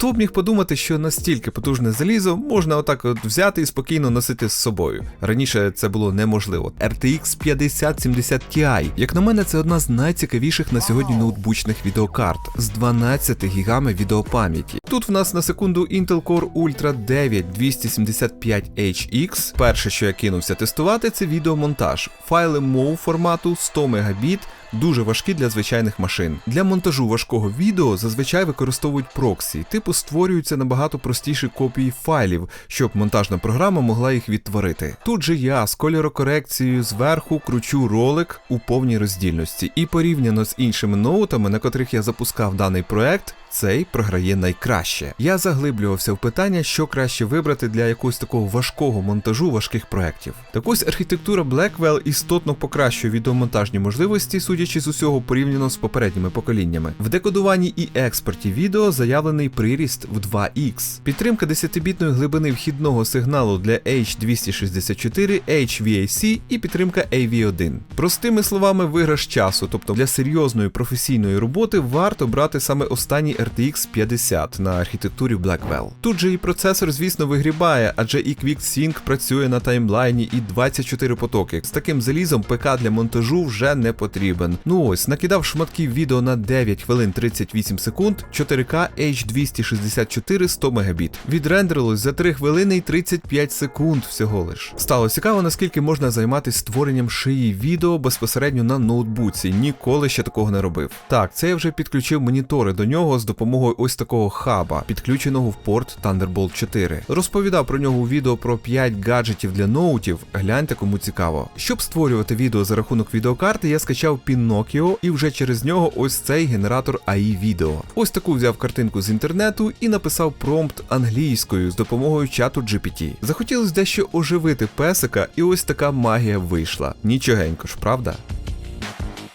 Хто б міг подумати, що настільки потужне залізо можна отак от взяти і спокійно носити з собою. Раніше це було неможливо. RTX 5070 Ti. Як на мене, це одна з найцікавіших на сьогодні ноутбучних відеокарт з 12 гігами відеопам'яті. Тут в нас на секунду Intel Core Ultra 9 275HX. Перше, що я кинувся тестувати, це відеомонтаж. Файли MOV формату 100 Мбіт. Дуже важкі для звичайних машин. Для монтажу важкого відео зазвичай використовують проксі, типу створюються набагато простіші копії файлів, щоб монтажна програма могла їх відтворити. Тут же я з кольорокорекцією зверху кручу ролик у повній роздільності, і порівняно з іншими ноутами, на котрих я запускав даний проект. Цей програє найкраще. Я заглиблювався в питання, що краще вибрати для якогось такого важкого монтажу важких проєктів. Так ось архітектура Blackwell істотно покращує відеомонтажні можливості, судячи з усього порівняно з попередніми поколіннями. В декодуванні і експорті відео заявлений приріст в 2х. Підтримка 10-бітної глибини вхідного сигналу для H264, HVAC і підтримка AV1. Простими словами, виграш часу, тобто для серйозної професійної роботи варто брати саме останній RTX 50 на архітектурі Blackwell. Тут же і процесор, звісно, вигрібає, адже і QuickSync працює на таймлайні і 24 потоки. З таким залізом ПК для монтажу вже не потрібен. Ну ось, накидав шматків відео на 9 хвилин 38 секунд, 4К H264 100 Мбіт. Відрендерилось за 3 хвилини і 35 секунд всього лиш. Стало цікаво, наскільки можна займатися створенням шиї відео безпосередньо на ноутбуці. Ніколи ще такого не робив. Так, це я вже підключив монітори до нього з допомогою ось такого хаба, підключеного в порт Thunderbolt 4. Розповідав про нього відео про 5 гаджетів для ноутів. Гляньте, кому цікаво. Щоб створювати відео за рахунок відеокарти, я скачав Pinocchio і вже через нього ось цей генератор AI відео. Ось таку взяв картинку з інтернету і написав промпт англійською з допомогою чату GPT. Захотілося дещо оживити песика, і ось така магія вийшла. Нічогенько ж, правда?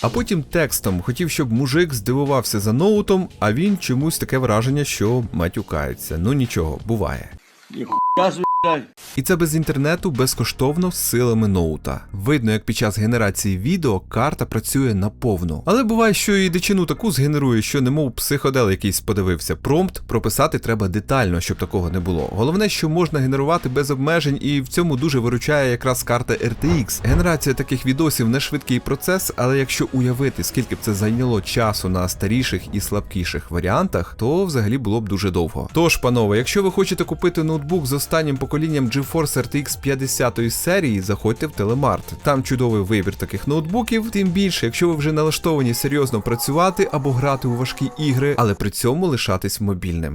А потім текстом хотів, щоб мужик здивувався за ноутом, а він чомусь таке враження, що матюкається. Ну нічого, буває. Ніхуя. І це без інтернету безкоштовно силами ноута. Видно, як під час генерації відео карта працює наповну. Але буває, що і дичину таку згенерує, що немов психодел якийсь подивився. Промпт прописати треба детально, щоб такого не було. Головне, що можна генерувати без обмежень, і в цьому дуже виручає якраз карта RTX. Генерація таких відосів не швидкий процес, але якщо уявити, скільки б це зайняло часу на старіших і слабкіших варіантах, то взагалі було б дуже довго. Тож, панове, якщо ви хочете купити ноутбук з останнім поколінням GeForce RTX 50 серії, заходьте в Телемарт. Там чудовий вибір таких ноутбуків, тим більше, якщо ви вже налаштовані серйозно працювати або грати у важкі ігри, але при цьому лишатись мобільним.